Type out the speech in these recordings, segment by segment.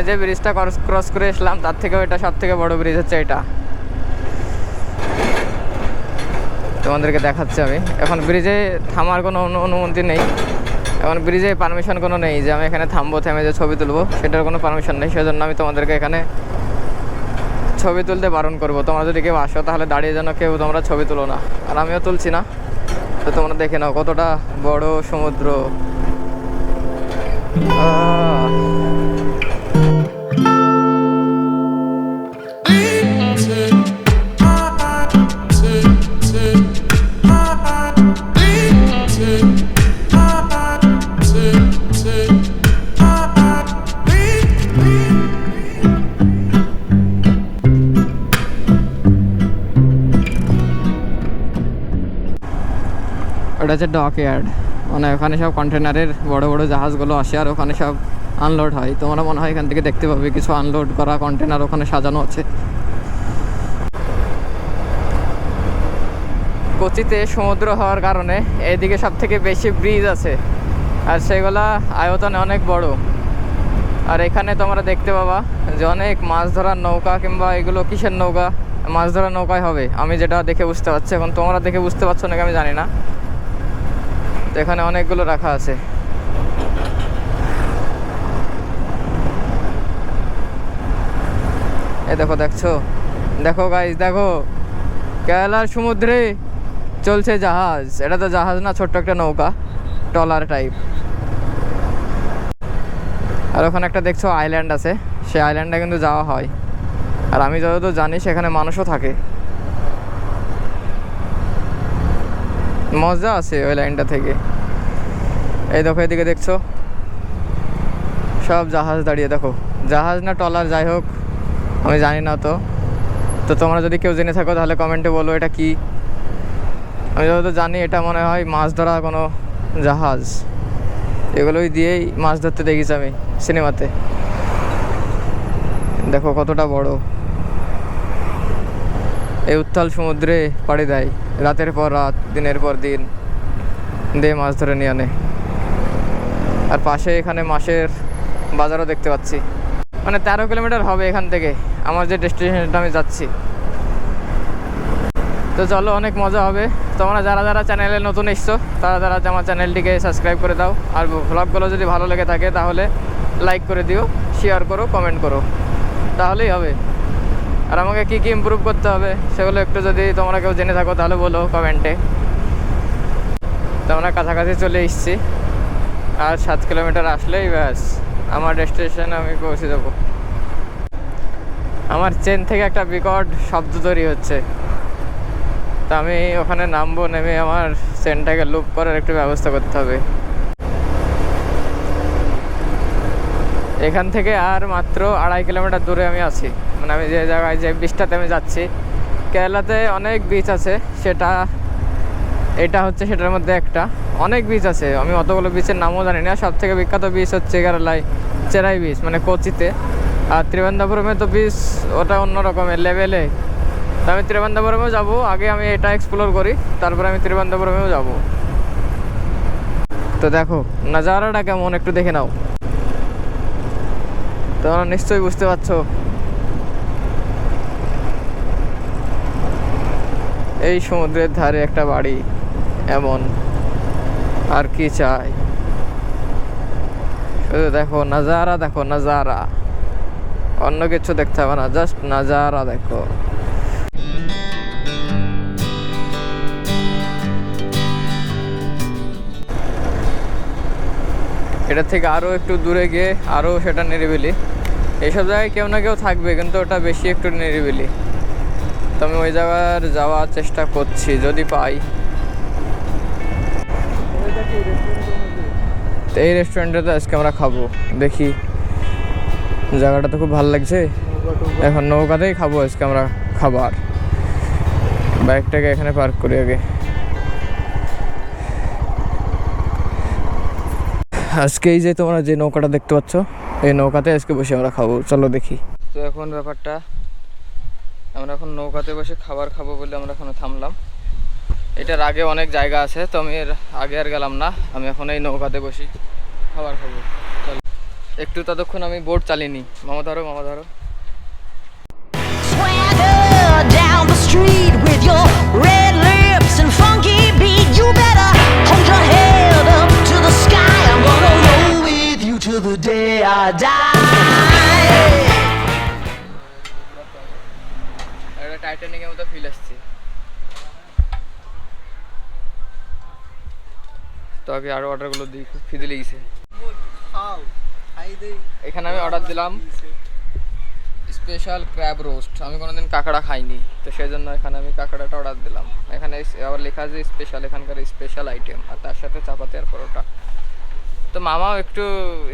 আমি যে ব্রিজটা ক্রস করে এসলাম, তার থেকেও এটা সব থেকে বড় ব্রিজ হচ্ছে এটা। তোমাদেরকে দেখাচ্ছি আমি। এখন ব্রিজে থামার কোনো অনু- অনুমতি নেই। এখন ব্রিজে পারমিশন কোনো নেই যে আমি এখানে থামবো, থেমে যে ছবি তুলবো। সেটার কোনো পারমিশন নেই। সেজন্য আমি তোমাদেরকে এখানে ছবি তুলতে বারণ করব। তোমরা যদি কেউ আসো, তাহলে দাঁড়িয়ে যেন কেউ তোমরা ছবি তুলো না। আর আমিও তুলছি না। তো তোমরা দেখে নাও কতটা বড় সমুদ্র। ওটা হচ্ছে ডক ইয়ার্ড মানে ওখানে সব কন্টেনারের বড় বড় জাহাজগুলো আসে আর ওখানে সব আনলোড হয়। তোমরা মনে হয় এখান থেকে দেখতে পাবে কিছু আনলোড করা কন্টেনার ওখানে সাজানো আছে। কোচিতে সমুদ্র হওয়ার কারণে এইদিকে সব থেকে বেশি ব্রিজ আছে। আর সেগুলা আয়তনে অনেক বড়। আর এখানে তোমরা দেখতে পাবা যে অনেক মাছ ধরার নৌকা কিংবা এগুলো কিসের নৌকা? মাছ ধরার নৌকায় হবে। আমি যেটা দেখে বুঝতে পারছি, এখন তোমরা দেখে বুঝতে পারছ নাকি আমি জানি না। তো এখানে অনেকগুলো রাখা আছে। এ দেখো, দেখছ? দেখো গাইজ দেখো। কেরালার সমুদ্রে চলছে জাহাজ। এটা তো জাহাজ না, ছোট্ট একটা নৌকা টলার টাইপ আর ওখানে একটা দেখছ আইল্যান্ড আছে। সেই আইল্যান্ডে কিন্তু যাওয়া হয়। আর আমি যতদূর জানি, সেখানে মানুষও থাকে। মজা আছে ওই লাইনটা থেকে। এই দেখো, এদিকে দেখছ? সব জাহাজ দাঁড়িয়ে, দেখো। জাহাজ না টলার যাই হোক, আমি জানি না তো। তো তোমরা যদি কেউ জেনে থাকো, তাহলে কমেন্টে বলো এটা কি। আমি যতদূর জানি, এটা মনে হয় মাছ ধরা কোনো জাহাজ। এগুলোই দিয়েই মাছ ধরতে দেখিস আমি, সিনেমাতে। দেখো কতটা বড়। এই উত্তাল সমুদ্রে পাড়ি দেয়। রাতের পর রাত, দিনের পর দিন দিয়ে মাছ ধরে নিয়ে আনে। আর পাশে এখানে মাসের বাজারও দেখতে পাচ্ছি। মানে তেরো কিলোমিটার হবে এখান থেকে। আমার যে ডেস্টিনেশনটা আমি যাচ্ছি। তো চলো, অনেক মজা হবে। তোমরা যারা যারা চ্যানেলে নতুন এসছো, তারা তারা আমার চ্যানেলটিকে সাবস্ক্রাইব করে দাও। আর ভ্লগগুলো যদি ভালো লেগে থাকে, তাহলে লাইক করে দিও শেয়ার করো কমেন্ট করো। তাহলেই হবে। আর আমাকে কী কী ইমপ্রুভ করতে হবে সেগুলো একটু যদি তোমরা কেউ জেনে থাকো তাহলে বলো কমেন্টে তোমরা কাছাকাছি চলে এসেছি। আর সাত কিলোমিটার আসলেই ব্যাস, আমার ডেস্টিনেশন আমি পৌঁছে যাব আমার চেন থেকে একটা বিকট শব্দ তৈরি হচ্ছে। তা আমি ওখানে নামবো, নেমে আমার চেনটাকে লুপ করার একটু ব্যবস্থা করতে হবে। এখান থেকে আর মাত্র আড়াই কিলোমিটার দূরে আমি আছি। মানে আমি যে জায়গায় যে বিচটাতে আমি যাচ্ছি, কেরালাতে অনেক বিচ আছে, সেটা, এটা হচ্ছে সেটার মধ্যে একটা। অনেক বিচ আছে, আমি অতগুলো বিচের নামও জানি না সব থেকে বিখ্যাত বিচ হচ্ছে কেরালায় চেরাই বিচ মানে কোচিতে। আর ত্রিবেন্দ্রপুরমে তো বিচ ওটা অন্য রকমের লেভেলে তো আমি ত্রিবেন্দ্রপুরমেও যাব, আগে আমি এটা এক্সপ্লোর করি, তারপরে আমি ত্রিবেন্দ্রপুরমেও যাব। তো দেখো, নাজারাটা কেমন, একটু দেখে নাও। তোমরা নিশ্চয়ই বুঝতে পারছ। এই সমুদ্রের ধারে একটা বাড়ি, এমন। আর কি চাই? শুধু দেখো নাজারা দেখো নাজারা। অন্য কিছু দেখতে হবে না জাস্ট নাজারা দেখো। এটা থেকে আরও একটু দূরে গিয়ে আরও সেটা নিরিবিলি। এইসব জায়গায় কেউ না কেউ থাকবে, কিন্তু ওটা বেশি একটু নিরিবিলি। তো আমি ওই জায়গার যাওয়ার চেষ্টা করছি, যদি পাই। এই রেস্টুরেন্টে তো আজকে আমরা খাব। দেখি, জায়গাটা তো খুব ভালো লাগছে। এখন নৌকাতেই খাব আজকে আমরা খাবার। বাইকটাকে এখানে পার্ক করি আগে। আজকে এই যে তোমরা যে নৌকাটা দেখতে পাচ্ছ এই নৌকাতে আজকে বসে আমরা খাব চলো দেখি। তো এখন ব্যাপারটা আমরা এখন নৌকাতে বসে খাবার খাব বলে আমরা এখানে থামলাম। এটার আগে অনেক জায়গা আছে তো আমি এর আগে আর গেলাম না। আমি এখন এই নৌকাতে বসি খাবার খাব। চলো। একটু ততক্ষণ আমি বোর্ড চালিনি মামা ধরো মামা ধরো। Down the street with your red lips and funky beat. You better hold your head up to the sky. I'm gonna roll with you till the day. I die. একটা টাইটানিকের মতো ফিল আসছে। তো আগে আরও অর্ডারগুলো দিই খুব খিদে লেগেছে। এখানে আমি অর্ডার দিলাম স্পেশাল ক্র্যাব রোস্ট আমি কোনোদিন কাঁকড়া খাইনি, তো সেই জন্য এখানে আমি কাঁকড়াটা অর্ডার দিলাম। এখানে আবার লেখা আছে স্পেশাল এখানকার স্পেশাল আইটেম আর তার সাথে চাপাতি আর পরোটা। তো মামাও একটু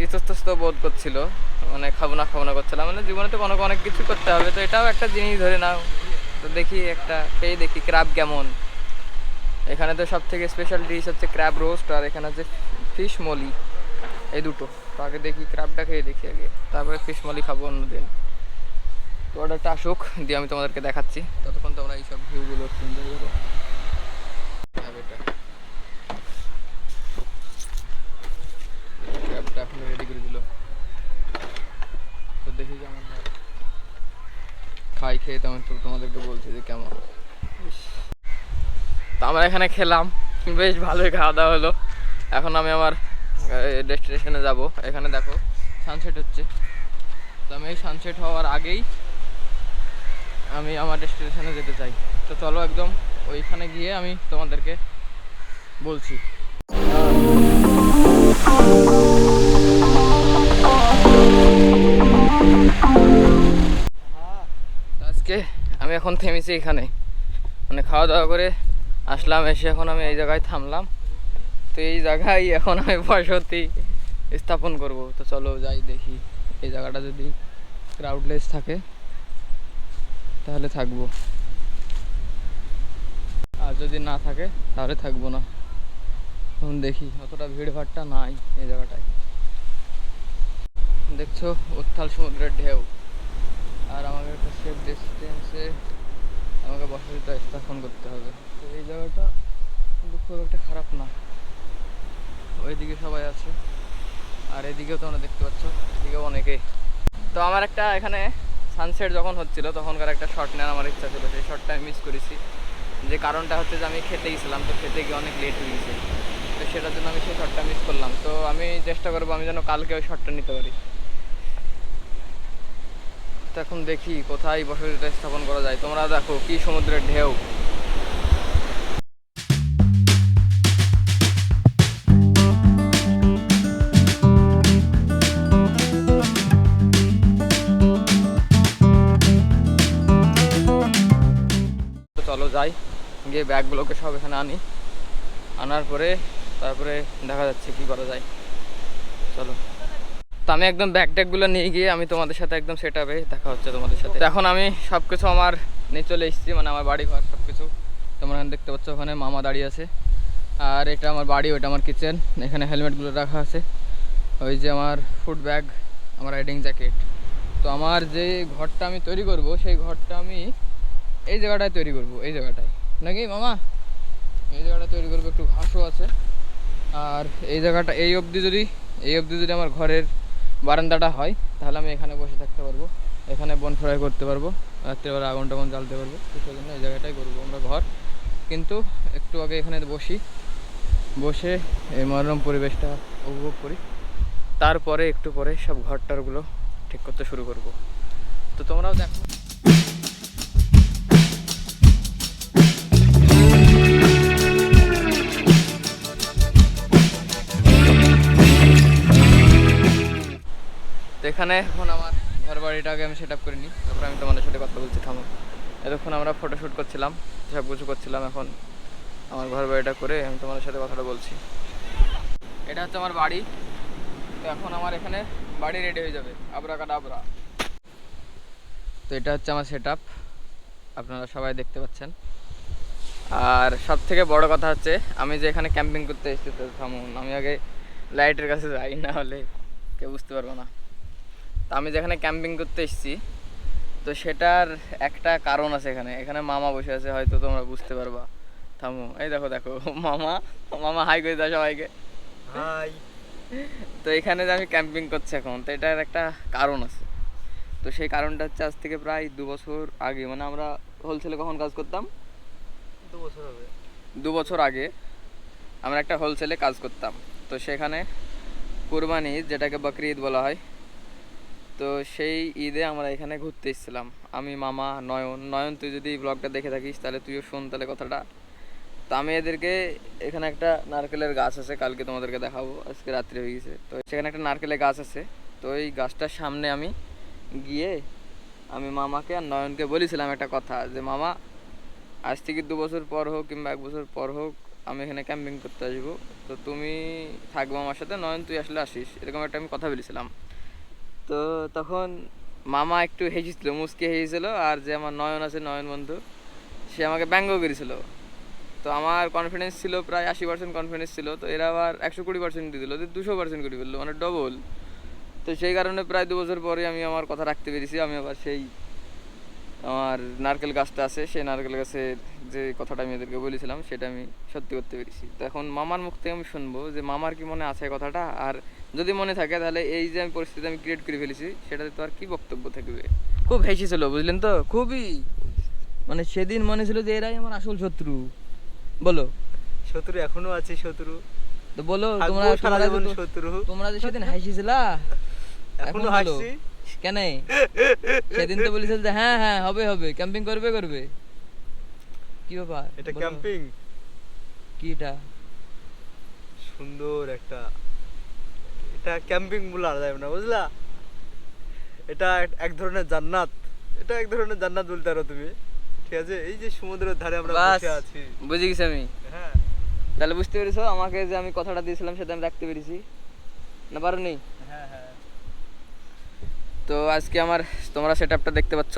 ইতস্তস্ত বোধ করছিল মানে খাব না খাব না করছিলাম। মানে জীবনে তো কোনো অনেক কিছু করতে হবে, তো এটাও একটা জিনিস ধরে নাও। তো দেখি একটা, খেয়ে দেখি ক্র্যাব কেমন। এখানে তো সব থেকে স্পেশাল ডিশ হচ্ছে ক্র্যাব রোস্ট আর এখানে হচ্ছে ফিশ মলি এই দুটো। তো আগে দেখি ক্র্যাবটা খেয়ে দেখি আগে। তারপরে ফিশ মলি খাব অন্যদিন। তো অর্ডারটা আসুক, দিয়ে আমি তোমাদেরকে দেখাচ্ছি। ততক্ষণ তোমরা এইসব ভিউগুলো সুন্দর করো ক্র্যাবটা ক্র্যাবটা এখন রেডি করে দিল তো দেখি কেমন হয় খাই খেয়ে তেমন তোমাদেরকে বলছি যে কেমন? তো আমরা এখানে খেলাম, বেশ ভালোই খাওয়া দাওয়া হলো। এখন আমি আমার ডেস্টিনেশনে যাব। এখানে দেখো সানসেট হচ্ছে। তো আমি এই সানসেট হওয়ার আগেই আমি আমার ডেস্টিনেশনে যেতে চাই। তো চলো একদম ওইখানে গিয়ে আমি তোমাদেরকে বলছি। এখন থেমেছি এখানে। মানে খাওয়া দাওয়া করে আসলাম, এসে এখন আমি এই জায়গায় থামলাম। তো এই জায়গায় এখন আমি বসতি স্থাপন করব। তো চলো যাই দেখি, এই জায়গাটা যদি ক্রাউডলেস থাকে, তাহলে থাকব। আর যদি না থাকে, তাহলে থাকব না। এখন দেখি, অতটা ভিড় ভাড়টা নাই এই জায়গাটায়। দেখছ, উত্তাল সমুদ্রের ঢেউ। আর আমাদের একটা সেফ ডিস্টেন্সে আমাকে বসতিটা স্থাপন করতে হবে। তো এই জায়গাটা কিন্তু খুব একটা খারাপ না। ওইদিকে সবাই আছে। আর এদিকেও তোমরা দেখতে পাচ্ছ, এদিকেও অনেকে তো আমার একটা এখানে সানসেট যখন হচ্ছিল, তখনকার একটা শট নেওয়ার আমার ইচ্ছা ছিল। সেই শটটা আমি মিস করেছি। যে কারণটা হচ্ছে যে আমি খেতে গেছিলাম, তো খেতে গিয়ে অনেক লেট হয়ে গেছে। তো সেটার জন্য আমি সেই শটটা মিস করলাম। তো আমি চেষ্টা করব, আমি যেন কালকে ওই শটটা নিতে পারি। তো এখন দেখি কোথায় বসতিটা স্থাপন করা যায়। তোমরা দেখো কি সমুদ্রের ঢেউ। চলো যাই, গিয়ে ব্যাগগুলোকে সব এখানে আনি। আনার পরে, তারপরে দেখা যাচ্ছে কি করা যায়। চলো। তো আমি একদম ব্যাগ ট্যাগগুলো নিয়ে গিয়ে আমি তোমাদের সাথে একদম সেট আপে দেখা হচ্ছে তোমাদের সাথে। এখন আমি সব কিছু আমার নিয়ে চলে এসেছি মানে আমার বাড়ি ঘর সব কিছু তোমরা এখানে দেখতে পাচ্ছ ওখানে মামা দাঁড়িয়ে আছে। আর এটা আমার বাড়ি ওটা আমার কিচেন এখানে হেলমেটগুলো রাখা আছে। ওই যে আমার ফুড ব্যাগ আমার রাইডিং জ্যাকেট তো আমার যে ঘরটা আমি তৈরি করব, সেই ঘরটা আমি এই জায়গাটায় তৈরি করব, এই জায়গাটায়। নাকি মামা? এই জায়গাটা তৈরি করব, একটু ঘাসও আছে। আর এই জায়গাটা, এই অবধি যদি, এই অবধি যদি আমার ঘরের বারান্দাটা হয়, তাহলে আমি এখানে বসে থাকতে পারব। এখানে বন ফ্রাই করতে পারব, রাত্রিবেলা আগুন টাগুন জ্বালতে পারব। তো সেই জন্য এই জায়গাটাই করব আমরা ঘর। কিন্তু একটু আগে এখানে বসি, বসে এই মনোরম পরিবেশটা উপভোগ করি। তারপরে একটু পরে সব ঘরটারগুলো ঠিক করতে শুরু করব। তো তোমরাও দেখো। এখানে এখন আমার ঘর বাড়িটাকে আমি সেট আপ করে নিই। তারপর আমি তোমাদের সাথে কথা বলছি, থামো। এতক্ষণ আমরা ফটোশ্যুট করছিলাম সব কিছু করছিলাম এখন আমার ঘর বাড়িটা করে আমি তোমাদের সাথে কথাটা বলছি। এটা হচ্ছে আমার বাড়ি। তো এখন আমার এখানে বাড়ি রেডি হয়ে যাবে আবরা কাটা আবরা তো এটা হচ্ছে আমার সেট আপনারা সবাই দেখতে পাচ্ছেন। আর সব থেকে বড় কথা হচ্ছে, আমি যে এখানে ক্যাম্পিং করতে এসেছি, তো থামুন, আমি আগে লাইটের কাছে যাই, না হলে কেউ বুঝতে পারব না। তো আমি যেখানে ক্যাম্পিং করতে এসেছি তো সেটার একটা কারণ আছে এখানে। এখানে মামা বসে আছে হয়তো তোমরা বুঝতে পারবা। থামো এই দেখো দেখো মামা মামা হাই করে দাও সবাইকে। হাই তো এখানে যে আমি ক্যাম্পিং করছি এখন তো এটার একটা কারণ আছে। তো সেই কারণটা হচ্ছে আজ থেকে প্রায় দু বছর আগে মানে আমরা হোলসেলে কখন কাজ করতাম? দু বছর হবে দু বছর আগে আমরা একটা হোলসেলে কাজ করতাম। তো সেখানে কুরবানি যেটাকে বকরি ঈদ বলা হয় তো সেই ঈদে আমরা এখানে ঘুরতে এসেছিলাম। আমি, মামা, নয়ন। নয়ন, তুই যদি ব্লগটা দেখে থাকিস, তাহলে তুইও শোন তাহলে কথাটা। তো আমি এদেরকে এখানে একটা নারকেলের গাছ আছে, কালকে তোমাদেরকে দেখাবো। আজকে রাত্রি হয়ে গেছে। তো সেখানে একটা নারকেলের গাছ আছে। তো এই গাছটার সামনে আমি গিয়ে আমি মামাকে আর নয়নকে বলেছিলাম একটা কথা যে, মামা, আজ থেকে দু বছর পর হোক কিংবা এক বছর পর হোক, আমি এখানে ক্যাম্পিং করতে আসব। তো তুমি থাকব আমার সাথে, নয়ন, তুই আসলে আসিস। এরকম একটা আমি কথা বলেছিলাম। তো তখন মামা একটু হেসেছিল মুসকে হেসেছিল, আর যে আমার নয়ন আছে, নয়ন বন্ধু, সে আমাকে ব্যঙ্গ করেছিল। তো আমার কনফিডেন্স ছিল প্রায় আশি পার্সেন্ট কনফিডেন্স ছিল, তো এরা আবার একশো কুড়ি পার্সেন্ট দিয়ে দিল দুশো পার্সেন্ট করে ফেলল মানে ডবল তো সেই কারণে প্রায় দু বছর পরে আমি আমার কথা রাখতে পেরেছি, আমি আবার সেই আমার নারকেল গাছটা আছে সেই নারকেল গাছের যে কথাটা আমি এদেরকে বলেছিলাম সেটা আমি সত্যি করতে পেরেছি। তো এখন মামার মুখ থেকে আমি শুনব যে মামার কি মনে আছে কথাটা? আর যদি মনে থাকে তাহলে এই যে আমি পরিস্থিতি আমি ক্রিয়েট করে ফেলেছি সেটাতে তো আর কি বক্তব্য থাকবে? খুব হেসেছিল বুঝলেন তো? খুবই মানে সেদিন মনে ছিল যে এরাই আমার আসল শত্রু। বলো। শত্রু এখনও আছে শত্রু। তো বলো তোমরা সারা তোমরা জীবন যে শত্রু। তোমরা যে সেদিন হাসিছিলা? এখনও বলো। কেন? সেদিন তো বলেছিল যে হ্যাঁ হ্যাঁ হবে হবে ক্যাম্পিং করবে করবে। কি ব্যাপার? এটা ক্যাম্পিং কি এটা? সুন্দর একটা এটা ক্যাম্পিং বলা যাবে না বুঝলা? এটা এক- ধরনের জান্নাত। এটা এক ধরনের জান্নাত বলতে পারো তুমি। ঠিক আছে? এই যে সমুদ্রের ধারে আমরা বসে আছি। বুঝে গেছি আমি। হ্যাঁ। তাহলে বুঝতে পেরেছ আমাকে যে আমি কথাটা দিয়েছিলাম সেটা আমি রাখতে পেরেছি। না পারো নেই হ্যাঁ হ্যাঁ। তো আজকে আমার, তোমরা সেটআপটা দেখতে পাচ্ছ।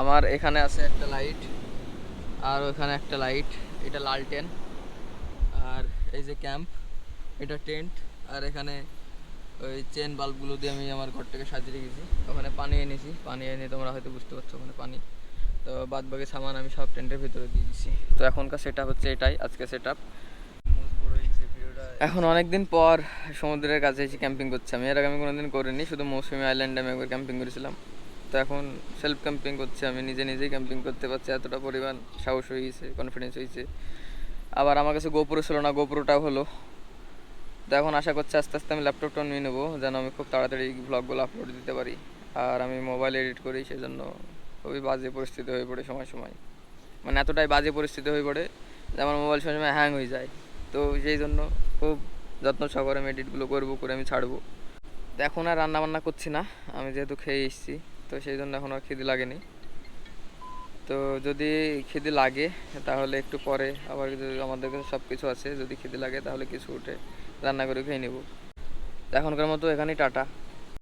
আমার এখানে আছে একটা লাইট আর ওখানে একটা লাইট এটা লালটেন আর এই যে ক্যাম্প এটা টেন্ট আর এখানে ওই চেন বাল্বগুলো দিয়ে আমি আমার ঘরটাকে সাজিয়ে রেখেছি। ওখানে পানি এনেছি, পানি এনে তোমরা হয়তো বুঝতে পারছ ওখানে পানি। তো বাদবাকি সামান আমি সব টেন্টের ভিতরে দিয়ে দিয়েছি তো এখনকার সেট হচ্ছে এটাই, আজকে সেট মোজ বড় হয়েছে ভিডিওটা এখন অনেক দিন পর সমুদ্রের কাছে এসে ক্যাম্পিং করছি। আমি এর আগে আমি কোনোদিন করিনি, শুধু মৌসুমি আইল্যান্ডে আমি একবার ক্যাম্পিং করেছিলাম। তো এখন সেলফ ক্যাম্পিং করছি আমি, নিজে নিজেই ক্যাম্পিং করতে পারছি, এতটা পরিমাণ সাহস হয়ে গেছে কনফিডেন্স হয়েছে। আবার আমার কাছে গোপুরো ছিল না গোপুরোটাও হলো। তো এখন আশা করছি আস্তে আস্তে আমি ল্যাপটপটা নিয়ে নেব, যেন আমি খুব তাড়াতাড়ি ব্লগগুলো আপলোড দিতে পারি। আর আমি মোবাইল এডিট করি, সেজন্য খুবই বাজে পরিস্থিতি হয়ে পড়ে সময় সময়। মানে এতটাই বাজে পরিস্থিতি হয়ে পড়ে যে আমার মোবাইল সময় হ্যাং হয়ে যায়। তো সেই জন্য খুব যত্ন সহকারে আমি এডিটগুলো করব, করে আমি ছাড়বো। তো এখন আর রান্নাবান্না করছি না, আমি যেহেতু খেয়ে এসেছি, তো সেই জন্য এখন আর খিদে লাগেনি। তো যদি খিদে লাগে, তাহলে একটু পরে আবার যদি আমাদের কাছে সব কিছু আছে, যদি খিদে লাগে, তাহলে কিছু উঠে রান্না করে খেয়ে নেব। এখনকার মতো এখানেই টাটা।